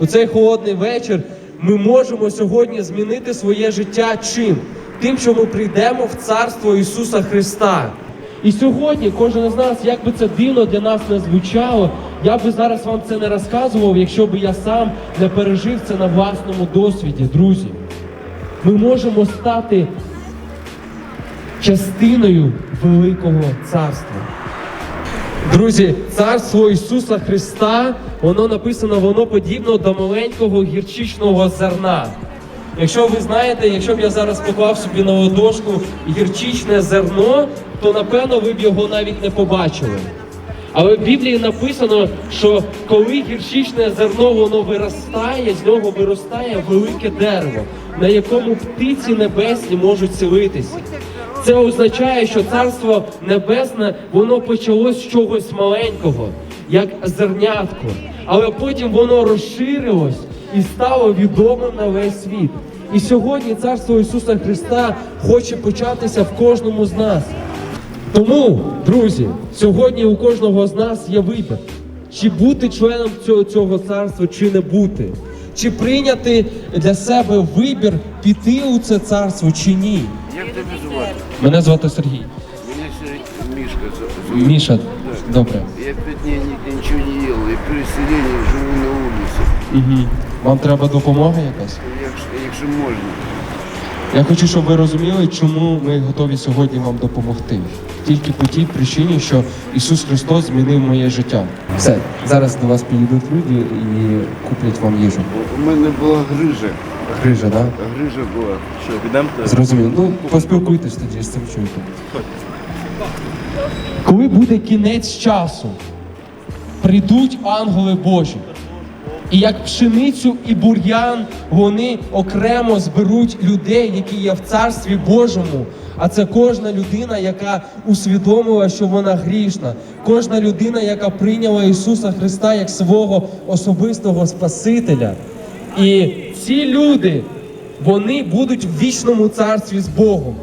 у цей холодний вечір ми можемо сьогодні змінити своє життя чим? Тим, що ми прийдемо в царство Ісуса Христа. І сьогодні кожен з нас, як би це дивно для нас не звучало, я би зараз вам це не розказував, якщо би я сам не пережив це на власному досвіді, друзі. Ми можемо стати частиною великого царства. Друзі, царство Ісуса Христа, воно написано, воно подібно до маленького гірчичного зерна. Якщо ви знаєте, якщо б я зараз поклав собі на ладошку гірчичне зерно, то напевно ви б його навіть не побачили. Але в Біблії написано, що коли гірчичне зерно воно виростає, з нього виростає велике дерево, на якому птиці небесні можуть селитися. Це означає, що царство небесне воно почалось з чогось маленького, як зернятко, але потім воно розширилось і стало відомим на весь світ. І сьогодні царство Ісуса Христа хоче початися в кожному з нас. Тому, друзі, сьогодні у кожного з нас є вибір, чи бути членом цього, цього царства, чи не бути, чи прийняти для себе вибір піти у це царство, чи ні. Як тебе звати? Мене звати Сергій. Мене Сергій Мішка звати. Міша, добре. Я пять днів нічого не ел, и переселение живу на вулиці. Угу. Вам треба допомога якась? Якщо, якщо можна. Я хочу, щоб ви розуміли, чому ми готові сьогодні вам допомогти. Тільки по тій причині, що Ісус Христос змінив моє життя. Все, зараз до вас підійдуть люди і куплять вам їжу. У мене була грижа. Грижа, так? Грижа була. Що, підемо? Зрозуміло. Ну, поспілкуйтесь тоді з цим чоловіком. Коли буде кінець часу, прийдуть ангели Божі. І як пшеницю і бур'ян вони окремо зберуть людей, які є в царстві Божому. А це кожна людина, яка усвідомила, що вона грішна, кожна людина, яка прийняла Ісуса Христа як свого особистого Спасителя. І ці люди, вони будуть в вічному царстві з Богом.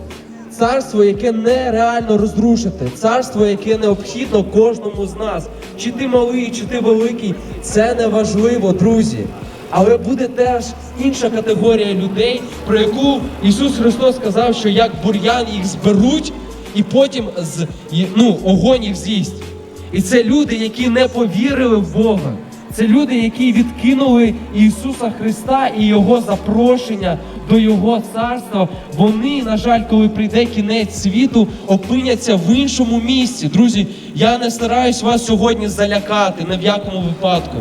Царство, яке нереально розрушити, царство, яке необхідно кожному з нас. Чи ти малий, чи ти великий, це не важливо, друзі. Але буде теж інша категорія людей, про яку Ісус Христос сказав, що як бур'ян їх зберуть, і потім з ну, огонь їх з'їсть. І це люди, які не повірили в Бога. Це люди, які відкинули Ісуса Христа і Його запрошення до Його царства. Вони, на жаль, коли прийде кінець світу, опиняться в іншому місці. Друзі, я не стараюсь вас сьогодні залякати, ні в якому випадку.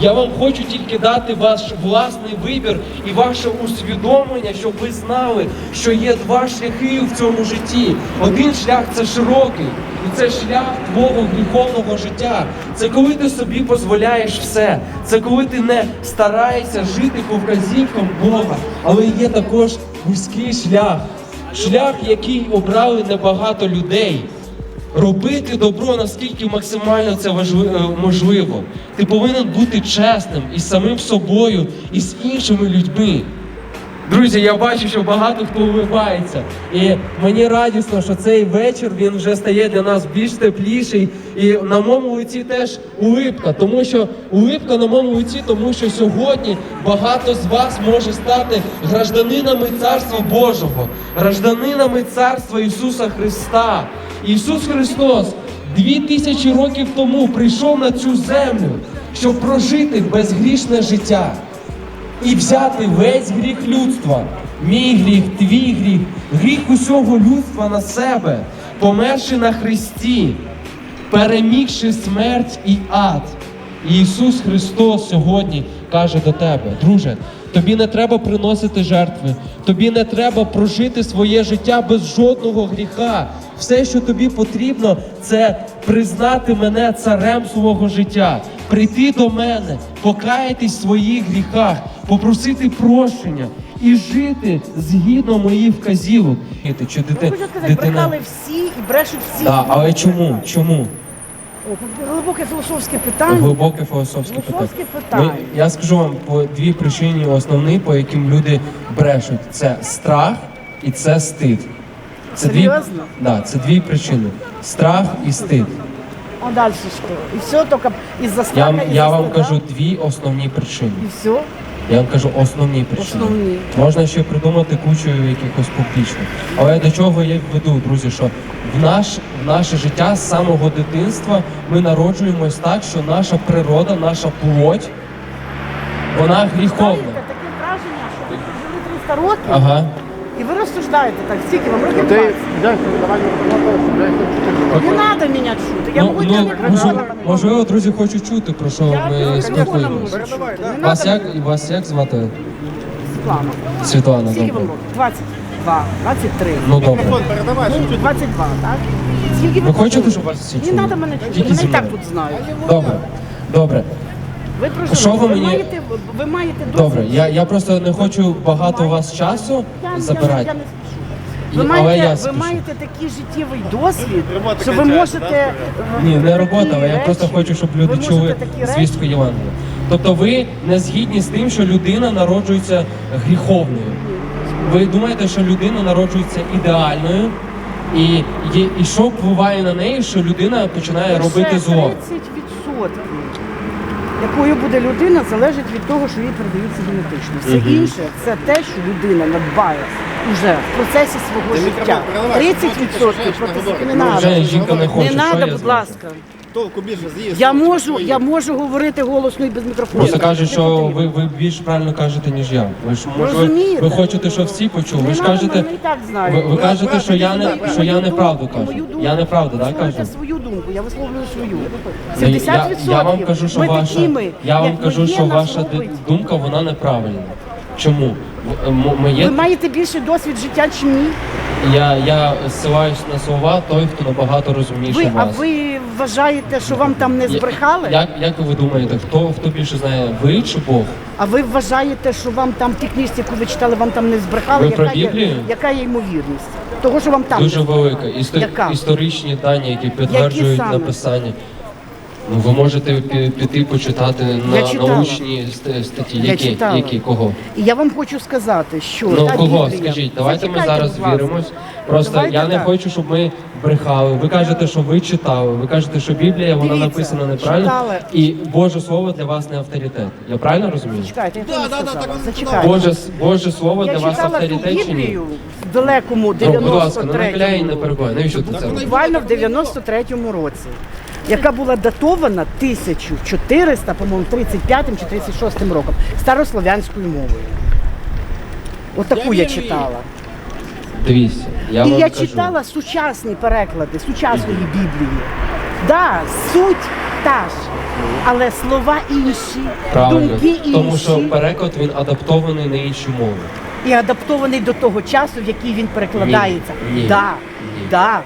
Я вам хочу тільки дати ваш власний вибір і ваше усвідомлення, щоб ви знали, що є два шляхи в цьому житті. Один шлях це широкий, і це шлях твого гріховного життя. Це коли ти собі дозволяєш все. Це коли ти не стараєшся жити по вказівкам Бога, але є також вузький шлях, шлях, який обрали небагато людей. Робити добро наскільки максимально це важливо, можливо. Ти повинен бути чесним із самим собою, і з іншими людьми. Друзі, я бачу, що багато хто улибається. І мені радісно, що цей вечір він вже стає для нас більш тепліший. І на моєму лиці теж улипка, тому що улипка на моєму лиці, тому що сьогодні багато з вас може стати гражданинами Царства Божого, гражданинами Царства Ісуса Христа. Ісус Христос дві тисячі років тому прийшов на цю землю, щоб прожити безгрішне життя і взяти весь гріх людства, мій гріх, твій гріх, гріх усього людства на себе, померши на Христі, перемігши смерть і ад. І Ісус Христос сьогодні каже до тебе, друже, тобі не треба приносити жертви, тобі не треба прожити своє життя без жодного гріха. Все, що тобі потрібно, це признати мене царем свого життя, прийти до мене, покаятись в своїх гріхах, попросити прощення і жити згідно моїх вказівок. Чи дити, хочу сказати, брехали всі і брешуть всі. Да, але чому? Чому? О, глибоке філософське питання. Глибоке філософське питання. Філософське питання. Ну, я скажу вам по дві причини основні, по яким люди брешуть: це страх і це стид. Це Серйозно? Дві, да, це дві причини: страх і стид. А далі що? І все, тільки із-за Я, страха, вам- із-за я вам стида? кажу дві основні причини. І все? Я вам кажу основні причини. Основні. Можна ще придумати кучу якихось публічних. Але до чого я веду, друзі, що в наш в наше життя з самого дитинства ми народжуємось так, що наша природа, наша плоть, вона гріховна. Знаєте, таке враження, що ви прожили 300 років, Ага. І ви розсуждаєте так, скільки вам років Ты 20. Не треба мене чути. Я Ну, ну, тебе можливо, можливо, друзі, хочуть чути, про що Я ми спілкуємося. можу чути. Не Вас як, вас як звати? Світлана. Світлана, Скільки добре. вам років? 22, 23. Ну добре. Ну, 22, так? Скільки Ви хочете, щоб вас всі Не чули? треба мене чути, Тільки мене зі і так мною. тут знають. Добре. Добре. Ви прожили, Що ви ви, мені- маєте, ви маєте досвід. Добре. Я, я просто не хочу багато у вас часу Я, я, забирати. я не спішу. І- Ви але маєте, я ви спішу. маєте такий життєвий досвід, що ви можете... е, Ні, не такі робота, але я речі- просто хочу, щоб люди можете чули такі звістку Євангелія. Тобто ви не згідні з тим, що людина народжується гріховною. Ви думаєте, що людина народжується ідеальною, і, є- і що впливає на неї, що людина починає робити зло? 30% якою буде людина, залежить від того, що їй передається генетично. Все Мгм. інше це те, що людина надбає уже в процесі свого життя. 30% проти себе не Ну, треба. жінка не хоче. Не що треба, будь зроблю? ласка. Толку більше з'їсти. Я можу, я можу говорити голосно і без мікрофону. Просто кажуть, що ви, ви більш правильно кажете, ніж я. Ви ж може ви, Розумієте? ви хочете, щоб всі почули. Ви ж кажете, і так знають. ви, ви кажете, що я не що я неправду кажу. Я неправду, так кажу. свою думку, я висловлюю свою. Ну, 70% Я, я вам кажу, що ми ваша, я вам як кажу, що нас ваша ди- робить. думка вона неправильна. Чому? В- м- Моє Ви маєте більший досвід життя, чи ні? я, я ссилаюсь на слова той, хто набагато розумніше Ви, а вас. ви вважаєте, що вам там не збрехали? Як, як ви думаєте, хто хто більше знає, ви чи Бог? А ви вважаєте, що вам там в тій книжці, яку ви читали, вам там не збрехали? Ви про яка, є, Біблію? яка є ймовірність? Того, що вам там Дуже збрехали? велика. Істо- Яка? історичні дані, які підтверджують саме? написання. Ну, ви можете піти почитати Я на читала. научні ст- статті. Я Які, читала. які кого? І я вам хочу сказати, що Ну та кого? Біблія- Скажіть, давайте ми Зачекайте, зараз будь ласка. віримось. Просто Давайте я не так. хочу, щоб ми брехали. Ви кажете, що ви читали. Ви кажете, що Біблія вона Дивіться, написана неправильно, читали. і Боже Слово для вас не авторитет. Я правильно розумію? Чекайте, я Да, да, да, так, Зачекайте. Боже, с- Боже Слово Я для вас читала ту авторитет чи ні? Біблію в далекому Ну, будь ласка, не нахиляй і не 93-му. перебувай. Навіщо ти це робиш? Буквально в 93-му році, яка була датована 1400, по-моєму, 35 чи 36 роком, старослов'янською мовою. Отаку я, Я читала. Дивіться, я І вам я кажу. читала сучасні переклади сучасної Біблії. Да, суть та ж, але слова інші, Правильно, думки інші тому що переклад він адаптований на інші мови. і адаптований до того часу, в який він перекладається. Ні, ні, да, ні. да.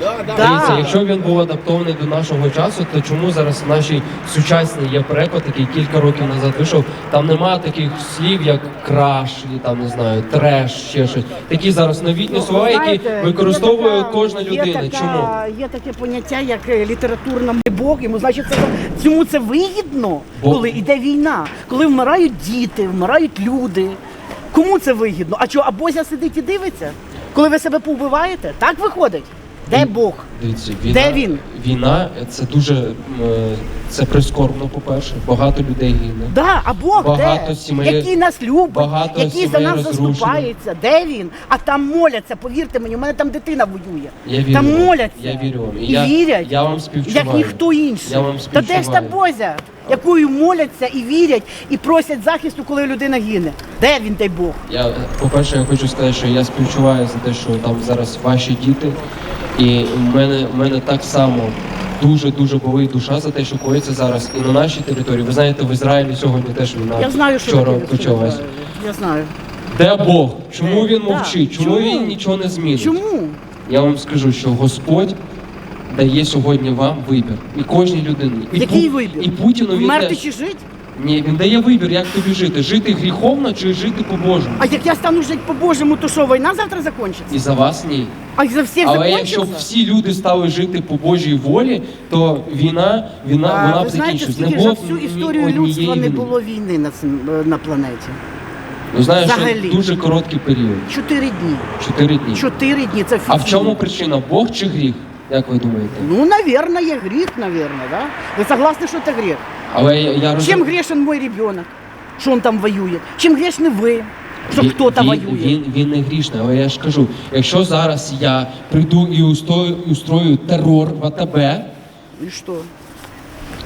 Да, да. Да. Дивіться, якщо він був адаптований до нашого часу, то чому зараз в нашій сучасній є переклад, який кілька років назад вийшов? Там немає таких слів, як краш, і там не знаю, треш, ще щось. Такі зараз новітні слова, які Ну, Знаєте, використовує є така- кожна є людина. така- Чому? Є таке поняття, як е, літературна Бог. Йому значить, це цьому це вигідно, Бо- коли йде війна, коли вмирають діти, вмирають люди. Кому це вигідно? А що, а Бозя сидить і дивиться? Коли ви себе повбиваєте? Так виходить? Де Він- Бог? Дивіться, війна, Де він? Війна це дуже е, це прискорбно, по-перше. Багато людей гине. Да, а Бог Багато де? сімей- який нас любить, багато який за сімей нас розрушено. заступається. Де він? А там моляться, повірте мені, у мене там дитина воює. Я вірю там вам. моляться. Я вірю вам. І І я- вірять, я вам співчуваю. як ніхто інший. Я вам Та де ж та співчуваю. Бозя, якою моляться і вірять, і просять захисту, коли людина гине? Де він, дай Бог? Я, по-перше, я хочу сказати, що я співчуваю за те, що там зараз ваші діти. І в мене, в мене так само дуже-дуже болить душа за те, що коїться зараз і на нашій території. Ви знаєте, в Ізраїлі сьогодні теж війна Я знаю, що вчора ви почалась. Я знаю. Де Бог? Чому він Да. мовчить? Чому, Чому? він нічого не змінить? Чому? Я вам скажу, що Господь дає сьогодні вам вибір. І кожній людині. І Який Пу- вибір? І Путіну він Вмерти теж. чи жити? Ні, він дає вибір, як тобі жити. Жити гріховно чи жити по-божому. А як я стану жити по-божому, то що, війна завтра закінчиться? І за вас ні. А за всіх Але якщо б закінчиться? всі люди стали жити по Божій волі, то війна, війна А, вона б ви знаєте, закінчилась. Не скільки було за б всю ні історію однієї людства не війни. було війни на, цим- е, на планеті? Ну знаєш, що Взагалі. дуже короткий період. Чотири дні. Чотири дні. Чотири дні це А в офіційно. чому причина? Бог чи гріх? Як ви думаєте? Ну, наверное, грех, наверное, да? Вы согласны, что это грех? Але я, я Чим грешен мой ребенок? що він там воює? Чим грешны ви, що Він- хто-то він, воює? Він, він не грішний, але я ж кажу, якщо зараз я прийду і устрою, устрою терор в АТБ, І що?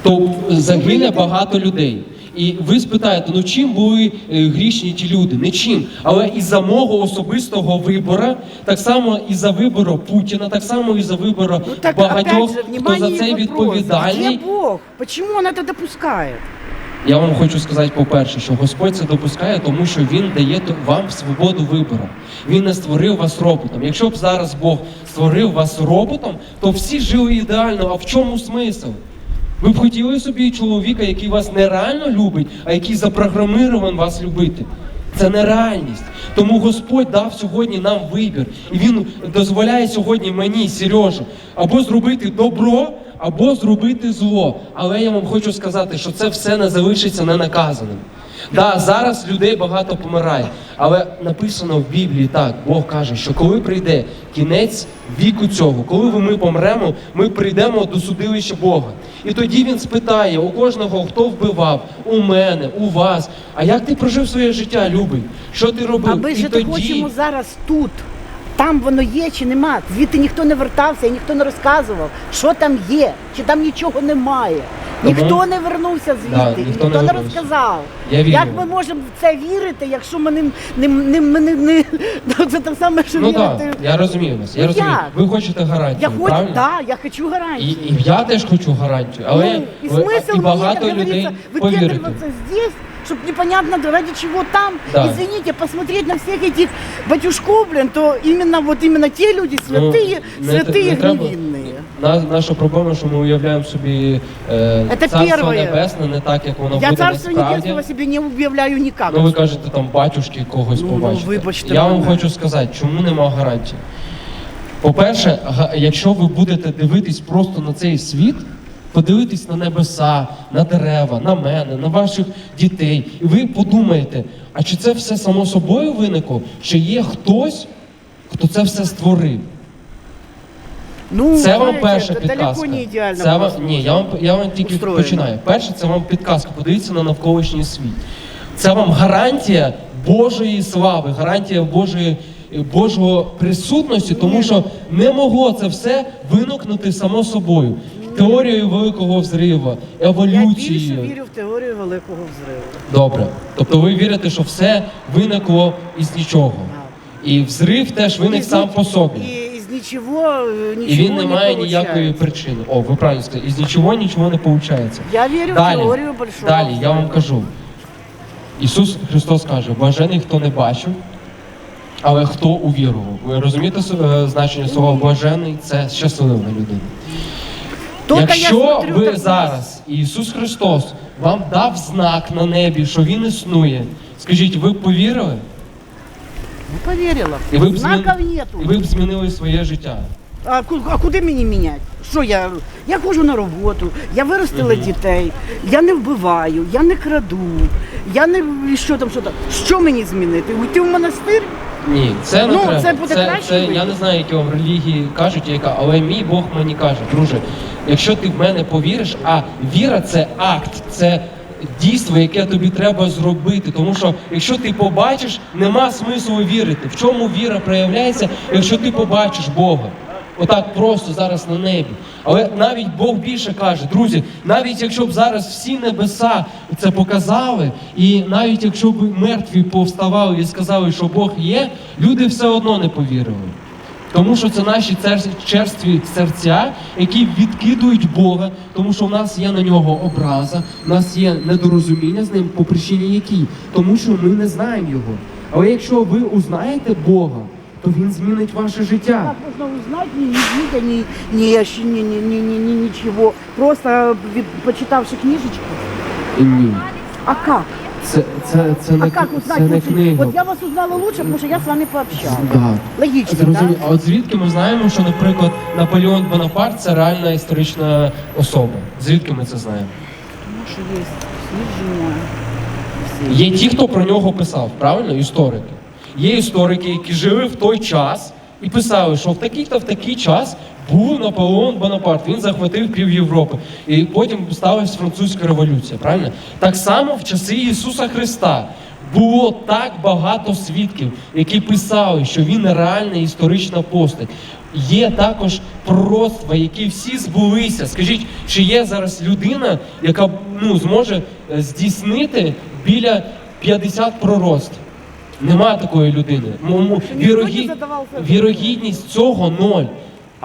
то загине багато людей. І ви спитаєте, ну чим були е, грішні ті люди? Не чим. Але і за мого особистого вибору, так само і за вибору Путіна, так само і за вибору Ну так, багатьох, же, хто за це відповідальний. Где Бог? Почему он это допускает? Я вам хочу сказати, по-перше, що Господь це допускає, тому що Він дає вам свободу вибору. Він не створив вас роботом. Якщо б зараз Бог створив вас роботом, то всі жили ідеально. А в чому смисл? Ви б хотіли собі чоловіка, який вас не реально любить, а який запрограмований вас любити. Це нереальність. Тому Господь дав сьогодні нам вибір. І Він дозволяє сьогодні мені, Сережу, або зробити добро, або зробити зло. Але я вам хочу сказати, що це все не залишиться ненаказаним. Да, зараз людей багато помирає, але написано в Біблії так, Бог каже, що коли прийде кінець віку цього, коли ми помремо, ми прийдемо до судилища Бога. І тоді він спитає у кожного, хто вбивав, у мене, у вас. А як ти прожив своє життя, любий? Що ти робив? А ми ж тоді... хочемо зараз тут. Там воно є чи нема. Звідти ніхто не вертався і ніхто не розказував, що там є, чи там нічого немає. Тому- Ніхто не вернувся звідти, Да, і ніхто ніхто не не, вернувся. розказав. Я вірю Як вам. ми можемо в це вірити, якщо ми не, не, не, не, не, не це те саме, що Ну вірити. так, я розумію вас. Я Ну, розумію. як? Ви хочете гарантію, Я хочу, правильно? да, я хочу І, гарантії. і я теж хочу гарантію, але ну, і ви- смисл і мені, багато як людей говориться, повірити. выпендриваться здесь, чтобы непонятно ради чего там. Да. Извините, посмотреть на всех этих батюшков, блин, то именно вот именно те люди святые, Ну, не- святые не треба. невинные. на, наша проблема, що ми уявляємо собі е, Це царство перше. небесне не так, як воно Я буде царство насправді. небесного себе не объявляю никак. Ну ви кажете там батюшки когось Ну, ну, побачите. вибачте Я вам мене. хочу сказати, чому нема гарантії. По-перше, га- якщо ви будете дивитись просто на цей світ, подивитись на небеса, на дерева, на мене, на ваших дітей, і ви подумаєте, а чи це все само собою виникло? Чи є хтось, хто це все створив? Ну, Це вам перша підказка. не идеально. Це вам ні, я вам я вам тільки устроєно. починаю. Перше, це вам підказка. Подивіться на навколишній світ. Це вам гарантія Божої слави, гарантія Божої. Божого присутності, тому що не могло це все виникнути само собою. Теорією великого взриву, еволюцією. Я більше вірю в теорію великого взриву. Добре. Тобто ви вірите, що все виникло із нічого. І взрив теж виник сам по собі. І з нічого, І він не має ніякої причини. О, ви правильно сказали, із нічого нічого не виходить. Я вірю в теорію большого далі я вам кажу. Ісус Христос каже, блажений, хто не бачив, але хто увірував. Ви розумієте е, значення слова блажений? Це щаслива людина. Якщо смотрю, ви так зараз, Ісус Христос, вам дав знак на небі, що Він існує, скажіть, ви б повірили? Ну, повірила. І ви б, Знаків змін- нету. і ви б змінили своє життя. А, ку- а куди мені міняти? Що я? Я ходжу на роботу, я виростила дітей, я не вбиваю, я не краду, я не і що там, що там. Що мені змінити? Уйти в монастир? Ні, це не Ну, треба. це буде краще це, вийде. я не знаю, які вам релігії кажуть, яка, але мій Бог мені каже, друже, якщо ти в мене повіриш, а віра це акт, це дійство, яке тобі треба зробити. Тому що якщо ти побачиш, нема смислу вірити. В чому віра проявляється, якщо ти побачиш Бога? Отак просто зараз на небі. Але навіть Бог більше каже, друзі, навіть якщо б зараз всі небеса це показали, і навіть якщо б мертві повставали і сказали, що Бог є, люди все одно не повірили. Тому що це наші черстві серця, які відкидують Бога, тому що в нас є на нього образа, в нас є недорозуміння з ним по причині якій? Тому що ми не знаємо його. Але якщо ви узнаєте Бога, то він змінить ваше життя. Как можно узнать, не видя, ни, ни, ощ- ни, ни, ни, ни, ни- ничего, просто від- почитавши книжечку? Ні. А как? Це, це, це, А не, как це узнать? не лучше? книга. Вот я вас узнала лучше, потому что я с вами пообщалась. Да. Логично, Зрозуміло. А от звідки ми знаємо, що, наприклад, Наполеон Бонапарт це реальна історична особа? Звідки ми це знаємо? Потому что есть сниження. Є ті, хто про нього писав, правильно? Історики. Є історики, які жили в той час і писали, що в такий-то в такий час Був Наполеон Бонапарт, він захватив пів Європи. І потім сталася французька революція, правильно? Так само в часи Ісуса Христа було так багато свідків, які писали, що він реальна історична постать. Є також пророцтва, які всі збулися. Скажіть, чи є зараз людина, яка ну, зможе е, здійснити біля 50 пророцтв? Нема такої людини. Вірогідність цього ноль.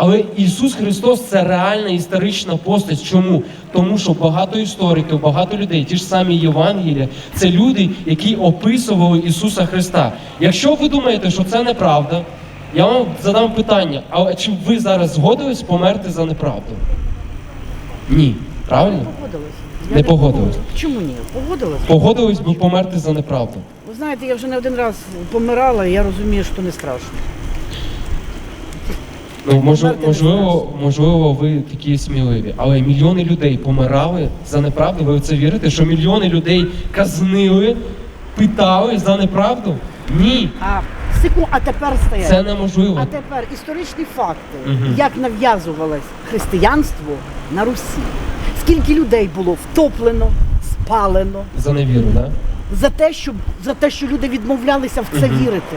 Але Ісус Христос це реальна історична постать. Чому? Тому що багато істориків, багато людей, ті ж самі Євангелія, це люди, які описували Ісуса Христа. Якщо ви думаєте, що це неправда, я вам задам питання: а чи ви зараз згодились померти за неправду? Ні. Правильно? Погодилась. Не погодилась. Чому ні? Погодилась? Погодились би померти за неправду. Ви знаєте, я вже не один раз помирала, і я розумію, що не страшно. Ну, мож, можливо, можливо, ви такі сміливі, але мільйони людей помирали за неправду. Ви в це вірите? Що мільйони людей казнили, питали за неправду? Ні, А секунд, а тепер стоять. це неможливо. А тепер історичні факти, Мгм. як нав'язувалось християнство на Русі. Скільки людей було втоплено, спалено За невіру, да? за те, що, за те, що люди відмовлялися в це вірити.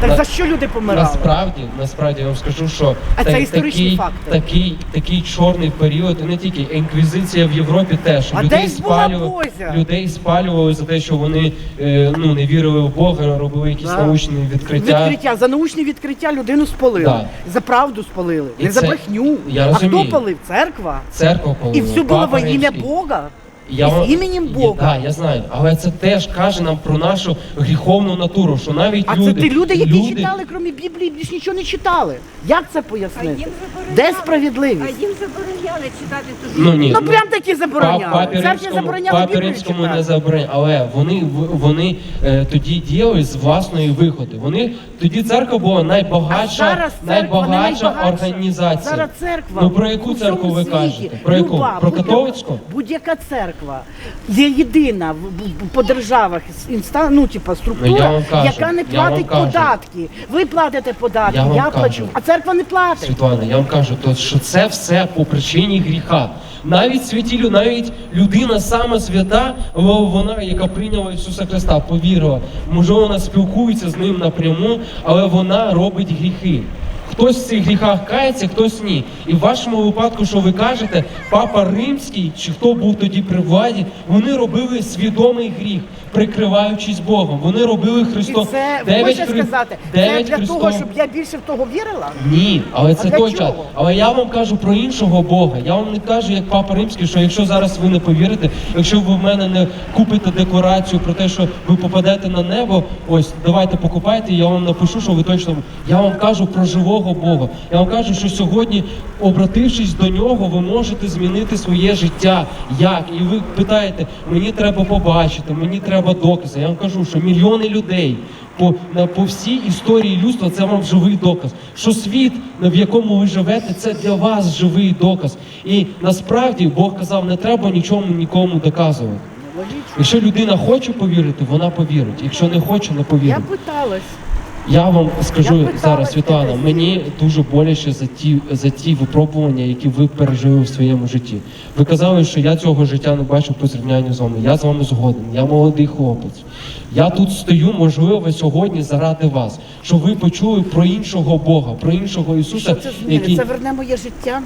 Так за що люди помирали? Насправді, насправді я вам скажу, що А це та- історичні такий, факти. такий, такий чорний період, і не тільки інквізиція в Європі теж А людей спалювали, людей спалювали за те, що вони е, ну не вірили в Бога, робили якісь Да. научні відкриття. Відкриття за научні відкриття людину спалили. Да. За правду спалили, І не за брехню. я а розумію. хто палив? Церква. Церква І палила, все було во ім'я Бога. Я з іменем Бога. Да, я знаю. Але це теж каже нам про нашу гріховну натуру, що навіть А люди, це ті люди, які читали, крім Біблії, більш нічого не читали. Як це А пояснити? їм. Де справедливість? А їм забороняли читати ту Ну ні, Ну прям таки забороняли. Папі Церкві Римському, забороняли папі Римському не забороняли, але вони в- вони е, тоді діяли з власної виходи. Вони тоді церква була А найбагатша, зараз церква найбагатша найбагатша. організація. Зараз церква. Ну про яку церкву ви кажете? Про яку? люба, Про католицьку? Будь-яка церква є єдина по державах інстан, ну, типа, Ну, структура, кажу, яка не платить податки. Ви платите податки, Я я, вам кажу. плачу, а церква не платить. Світлана, я вам кажу, то що це все по причині гріха. Навіть святі, лю- навіть людина сама свята, вона, яка прийняла Ісуса Христа, повірила. Може, вона спілкується з ним напряму, але вона робить гріхи. Хтось в цих гріхах кається, хтось ні. І в вашому випадку, що ви кажете, папа римський чи хто був тоді при владі, вони робили свідомий гріх, прикриваючись Богом. Вони робили І це, ви хочете хри- сказати, це для того, щоб я більше в того вірила? ні, але це А той час. Але я вам кажу про іншого Бога. Я вам не кажу, як папа римський, що якщо зараз ви не повірите, якщо ви в мене не купите декларацію про те, що ви попадете на небо, ось давайте покупайте, я вам напишу, що ви точно. Я вам кажу про живого Бога. Я вам кажу, що сьогодні, обратившись до нього, ви можете змінити своє життя. Як? І ви питаєте, мені треба побачити, мені треба докази. Я вам кажу, що мільйони людей по, на, по всій історії людства це вам живий доказ. Що світ, в якому ви живете, це для вас живий доказ. І насправді Бог казав, не треба нічому нікому доказувати. Якщо людина хоче повірити, вона повірить. Якщо не хоче, не Я питалась. Я вам скажу Я зараз, Світлана, мені дуже боляче за ті за ті випробування, які ви пережили в своєму житті. Ви казали, що я цього життя не бачу по зрівнянню з вами. Я з вами згоден. Я молодий хлопець. Я тут стою, можливо, сьогодні заради вас, щоб ви почули про іншого Бога, про іншого Ісуса, Що це який Це верне моє життя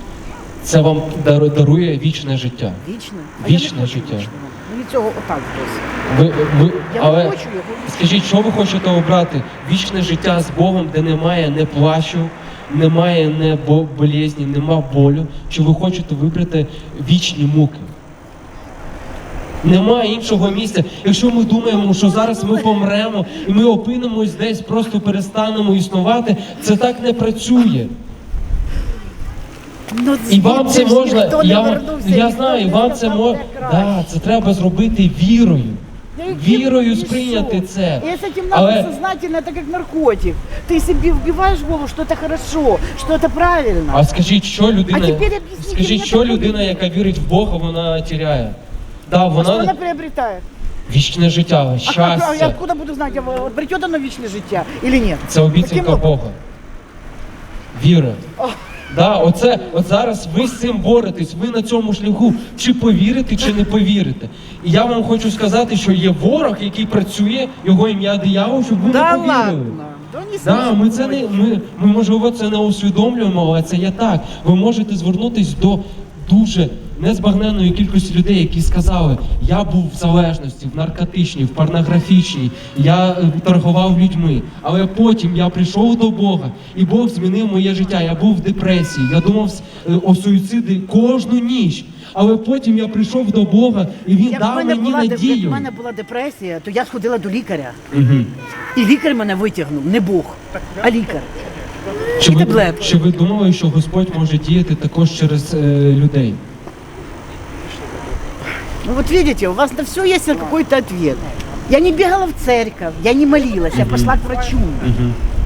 це вам дарує вічне життя. вічне. Вічне життя. вічного. Мені цього отак досить. Ви, ви, Я але не хочу його. скажіть, що ви хочете обрати? Вічне життя з Богом, де немає не плачу, немає не болезні, нема болю. Чи ви хочете вибрати вічні муки? Немає іншого місця. Якщо ми думаємо, що зараз ми помремо і ми опинимось десь, просто перестанемо існувати, це так не працює. Ну, І вам це звідти ж можна, ніхто не я, вам- вернувся, я ніхто знаю, не вам це сказав, можна. де краще. Да, це треба зробити вірою. Да и Вірою и сприйняти что? це. И с этим Але- надо сознательно, это как наркотик. Ты себе вбиваешь в голову, что это хорошо, что это правильно. А скажіть, що людина, А тепер об'ясніть скажіть, мені що таку людина, людину. яка вірить в Бога, вона тіряє? Да, А что вона она приобретает? вічне життя, А, как- а я щастя. откуда буду знать, а обретет оно вечное життя или нет? Це обіцянка Таким- Бога. Віра. Да, оце, от зараз ви з цим боретесь, ви на цьому шляху, чи повірите, чи не повірите. І я вам хочу сказати, що є ворог, який працює, його ім'я диявол, щоб ви Да не повірили. ладно. Да ми це не ми, ми можливо це не усвідомлюємо, але це є так. Ви можете звернутись до дуже незбагненної кількості людей, які сказали, я був в залежності, в наркотичній, в порнографічній, я е, торгував людьми. Але потім я прийшов до Бога, і Бог змінив моє життя. Я був в депресії, я думав е, о суїциді кожну ніч. Але потім я прийшов до Бога, і він Як дав мене мені була де- як надію. в мене була депресія, то я сходила до лікаря. Мгм. І лікар мене витягнув, не Бог, а лікар. Чи І ви, чи ви думали, що Господь може діяти також через е, людей? Ну вот видите, у вас на все есть какой-то ответ. Я не бегала в церковь, я не молилась, я пошла к врачу.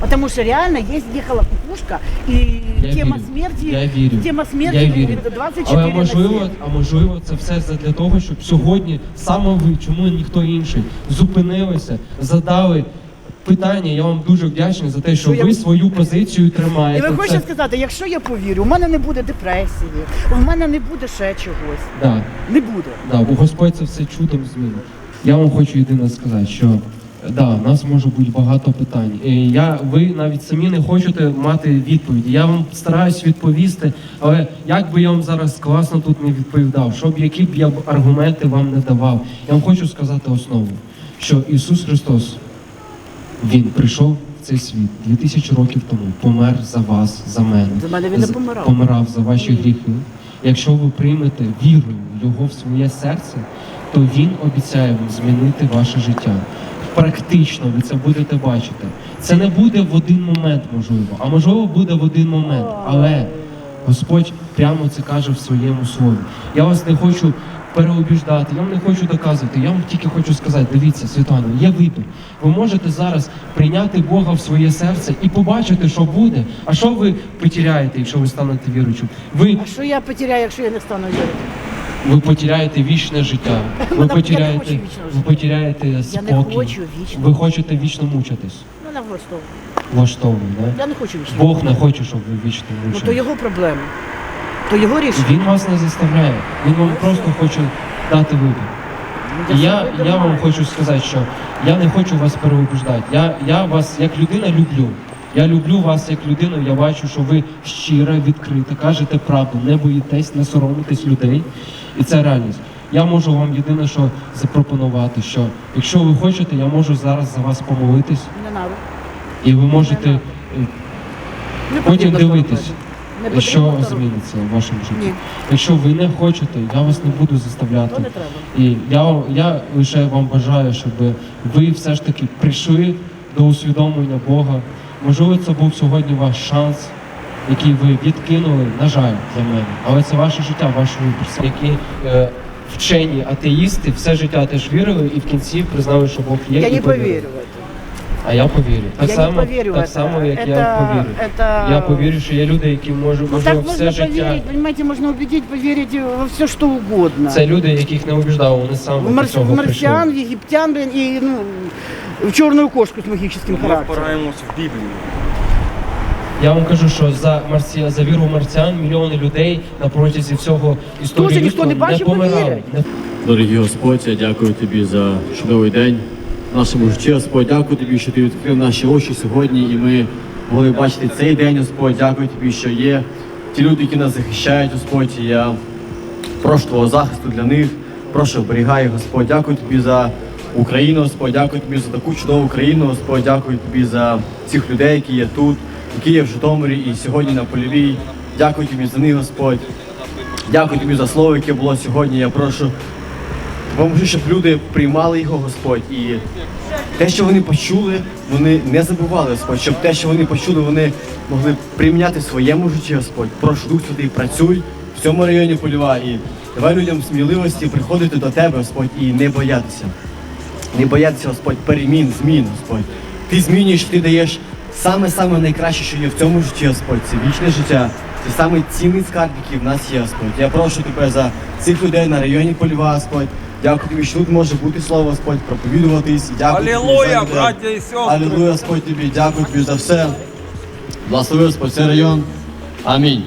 Потому что реально есть ехала кукушка, и Я тема вірю. смерти, Я вірю. тема смерти Я вірю. 24 Але на 7. а можливо, це все для того, щоб сьогодні саме ви, чому ніхто інший, зупинилися, задали питання. Я вам дуже вдячний за те, що ви свою позицію І тримаєте. ви хочете Це- сказати, якщо я повірю, у мене не буде депресії, у мене не буде ще чогось. Да. Не буде. Да, бо Господь це все чудом змінить. Я вам хочу єдине сказати, що да, в нас може бути багато питань. І я, ви навіть самі не хочете мати відповіді. Я вам стараюсь відповісти, але як би я вам зараз класно тут не відповідав, щоб які б я б аргументи вам не давав, я вам хочу сказати основу, що Ісус Христос, Він прийшов в цей світ 2000 років тому, помер за вас, за мене. За мене він не помирав. помирав за ваші гріхи. Якщо ви приймете вірою його в своє серце, то він обіцяє вам змінити ваше життя. Практично ви це будете бачити. Це не буде в один момент, можливо, а можливо буде в один момент. Але Господь прямо це каже в своєму слові. Я вас не хочу переубіждати, я вам не хочу доказувати. Я вам тільки хочу сказати: дивіться, Світлано, є вибір. Ви можете зараз прийняти Бога в своє серце і побачити, що буде. А що ви потеряєте, якщо ви станете віруючим? Ви, А що я потеряю, якщо я не стану вірити? ви потеряєте вічне життя. Ви Я не хочу потеряєте, вічного ви потеряєте Я спокій. не хочу вічно. Ви хочете вічно мучитись. Ну, на влаштову. Влаштовує, да? Я не хочу вічно. Бог не хоче, щоб ви вічно Ну, то мучились. його проблема. То його рішення. Він вас не заставляє. Він вам просто хоче дати вибір. І я, я вам хочу сказати, що я не хочу вас переубіждати. Я, я вас як людина люблю. Я люблю вас як людину. Я бачу, що ви щиро, відкрита, кажете правду, не боїтесь, не соромитесь людей. І це реальність. Я можу вам єдине, що запропонувати, що якщо ви хочете, я можу зараз за вас помолитись, Не надо. і ви можете е, Не потім потрібно дивитись, потрібно що торгувати. зміниться в вашому житті. Ні. Якщо ви не хочете, я вас не буду заставляти. То не. І я, я лише вам бажаю, щоб ви все ж таки прийшли до усвідомлення Бога. Можливо, це був сьогодні ваш шанс, який ви відкинули, на жаль, для мене. Але це ваше життя, ваш вибір. Які е, вчені атеїсти все життя теж вірили і в кінці признали, що Бог є. Я і не повірили. поверю в это. А я повірю. Так Я само, не поверю в так это. само, як я Это- повірю. это- Я повірю, що є люди, які можуть Ну можливо так все можно життя. поверить, понимаете, можно убедить, поверить во все, что угодно. Це люди, яких не убіждав, вони саме в, до марс... цього в марсиан, прийшли. в египтян, блин, и ну, в черную кошку с магическим Ми характером. впираємося в Біблію. Я вам кажу, що за марсі... за віру марсіан мільйони людей на протязі всього історії Дуже ніхто людства не бачив, бо помирали. вірять. Не Дорогий Господь, я дякую тобі за чудовий день в нашому житті. Господь, дякую тобі, що ти відкрив наші очі сьогодні, і ми могли бачити цей день, Господь. Дякую тобі, що є ті люди, які нас захищають, Господь. І я прошу твого захисту для них. Прошу, оберігай, Господь. Дякую тобі за Україну, Господь. Дякую тобі за таку чудову країну, Господь. Дякую тобі за цих людей, які є тут, які є в Житомирі і сьогодні на польовій. Дякую тобі за них, Господь. Дякую тобі за слово, яке було сьогодні. Я прошу Поможи, щоб люди приймали його, Господь, і те, що вони почули, вони не забували, Господь, щоб те, що вони почули, вони могли приміняти в своєму житті, Господь. Прошу Дух Святий, працюй в цьому районі польова і давай людям сміливості приходити до тебе, Господь, і не боятися. Не боятися, Господь, перемін, змін, Господь. Ти змінюєш, ти даєш саме-саме найкраще, що є в цьому житті, Господь. Це вічне життя. Це саме цінний скарб, який в нас є, Господь. Я прошу тебе за цих людей на районі Польова, Господь. Дякую тобі, що тут може бути слово, Господь, проповідуватись. Дякую Алілуя, тобі, браття і сьогодні. Алілуя, Господь тобі, дякую тобі за все. Благослови, Господь, цей район. Амінь.